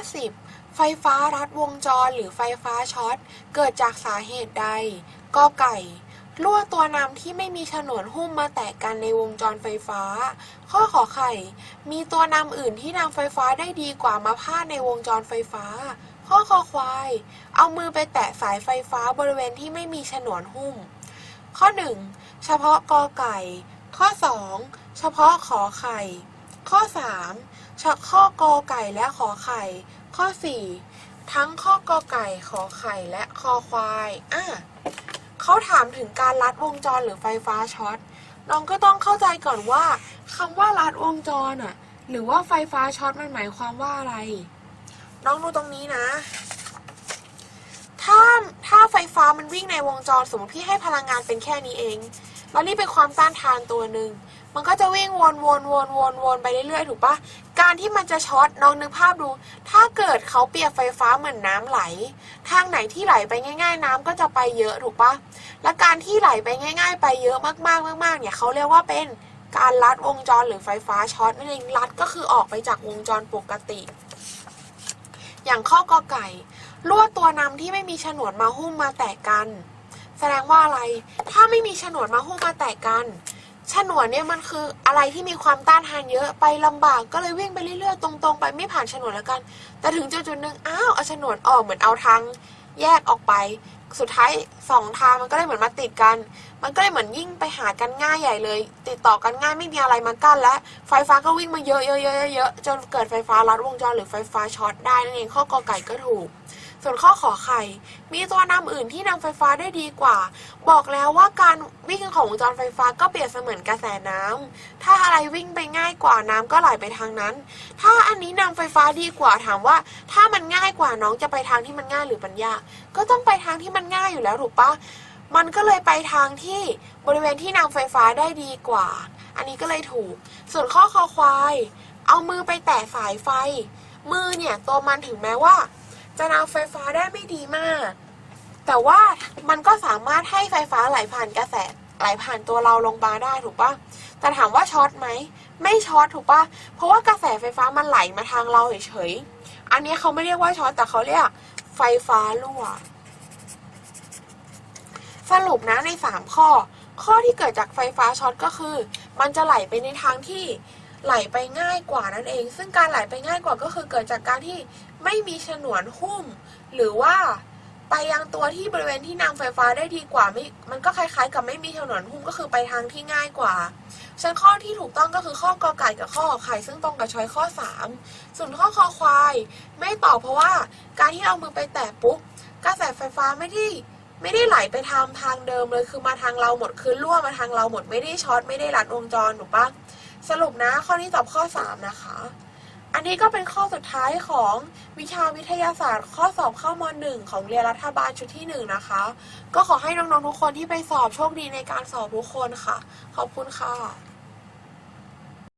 50 ไฟฟ้ารัดวงจรหรือไฟฟ้าช็อต เกิดจากสาเหตุใดกอไก่รั่วตัวนำที่ไม่มีฉนวนหุ้มมาแตกกันในวงจรไฟฟ้า ข้อขอไข่ มีตัวนำอื่นที่นำไฟฟ้าได้ดีกว่ามาพาดในวงจรไฟฟ้า ข้อคอควาย เอามือไปแตะสายไฟฟ้าบริเวณที่ไม่มีฉนวนหุ้ม ข้อ 1 เฉพาะกอไก่ ข้อ 2 เฉพาะขอไข่ ข้อ3เฉข้อกอไก่และขอไข่ ข้อ 4 ทั้งข้อกอไก่ขอไข่และคอควายอะเขาถามถึงการลัดวงจรหรือไฟฟ้าช็อตน้องก็ต้องเข้าใจก่อนว่าคำว่าลัดวงจรอะ หรือว่าไฟฟ้าช็อตมันหมายความว่าอะไร น้องดูตรงนี้นะ ถ้าถ้าไฟฟ้ามันวิ่งในวงจรสมมติพี่ให้พลังงานเป็นแค่นี้เอง แล้วนี่เป็นความต้านทานตัวหนึ่งมันก็จะวิ่งวนวนวนวนวนไปเรื่อยๆ ถูกปะการที่มันจะช็อตน้องนึกภาพดู ถ้าเกิดเขาเปียบไฟฟ้าเหมือนน้ำไหล ทางไหนที่ไหลไปง่าย ๆ น้ำก็จะไปเยอะถูกปะและการที่ไหลไปง่าย ๆ ไปเยอะมากๆมากๆเนี่ยเขาเรียกว่าเป็นการลัดวงจรหรือไฟฟ้าช็อตนั่นเองลัดก็คือออกไปจากวงจรปกติ อย่างข้อกอไก่ ลวดตัวนำที่ไม่มีฉนวนมาหุ้มมาแตกกัน แสดงว่าอะไร ถ้าไม่มีฉนวนมาหุ้มมาแตกกันฉนวนเนี่ยมันคืออะไรที่มีความต้านทานเยอะไปลำบากก็เลยวิ่งไปเรื่อยๆ ตรงๆ ไปไม่ผ่านฉนวนแล้วกัน แต่ถึงจุดๆหนึ่งอ้าวเอาฉนวนออกเหมือนเอาทางแยกออกไป สุดท้ายสองทางมันก็เลยเหมือนมาติดกัน มันก็เลยเหมือนยิ่งไปหากันง่ายใหญ่เลย ติดต่อกันง่ายไม่มีอะไรมากั้นและไฟฟ้าก็วิ่งมาเยอะๆๆๆๆจนเกิดไฟฟ้าลัดวงจรหรือไฟฟ้าช็อตได้นั่นเองข้อกอไก่ก็ถูก ส่วนข้อขอไข่ มีตัวนำอื่นที่นำไฟฟ้าได้ดีกว่า บอกแล้วว่าการวิ่งของวงจรไฟฟ้าก็เปรียบเสมือนกระแสน้ำถ้าอะไรวิ่งไปง่ายกว่าน้ำก็ไหลไปทางนั้น ถ้าอันนี้นำไฟฟ้าดีกว่าถามว่า ถ้ามันง่ายกว่าน้องจะไปทางที่มันง่ายหรือมันยาก ก็ต้องไปทางที่มันง่ายอยู่แล้วถูกปะมันก็เลยไปทางที่บริเวณที่นำไฟฟ้าได้ดีกว่า อันนี้ก็เลยถูก ส่วนข้อคอควาย เอามือไปแตะสายไฟ มือเนี่ยตัวมันถึงแม้ว่า จะนำไฟฟ้าได้ไม่ดีมาก แต่ว่ามันก็สามารถให้ไฟฟ้าไหลผ่านกระแสไหลผ่านตัวเราลงมาได้ถูกปะแต่ถามว่าช็อตไหม ไม่ช็อตถูกปะเพราะว่ากระแสไฟฟ้ามันไหลมาทางเราเฉยๆ อันนี้เขาไม่เรียกว่าช็อตแต่เขาเรียกไฟฟ้ารั่ว สรุปนะใน 3 ข้อ ข้อที่เกิดจากไฟฟ้าช็อตก็คือ มันจะไหลไปในทางที่ไหลไปง่ายกว่านั่นเอง ซึ่งการไหลไปง่ายกว่าก็คือเกิดจากการที่ ไม่มีฉนวนหุ้ม หรือว่าไปยังตัวที่บริเวณที่นำไฟฟ้าได้ดีกว่าไม่มันก็คล้ายๆ กับไม่มีฉนวนหุ้มก็คือไปทางที่ง่ายกว่าฉะนันข้อที่ถูกต้องก็คือข้อกอไก่กับข้อขอไข่ซึ่งตรงกับช้อยข้อ 3 ส่วนข้อคอควาย ไม่ตอบเพราะว่าการที่เอามือไปแตะปุ๊บกระแสไฟฟ้าไม่ได้ไม่ได้ไหลไปทางทางเดิมเลยคือมาทางเราหมดคือรั่วมาทางเราหมดไม่ได้ช็อตไม่ได้รัดวงจรถูกปะสรุปนะ ข้อนี้ตอบข้อ 3 นะคะ อันนี้ก็เป็นข้อสุดท้ายของวิชาวิทยาศาสตร์ ข้อสอบเข้ามหนึ่งของเรียนรัฐบาลชุดที่ 1 นะคะ ก็ขอให้น้องๆทุกคนที่ไปสอบโชคดีในการสอบทุกคนค่ะ ขอบคุณค่ะ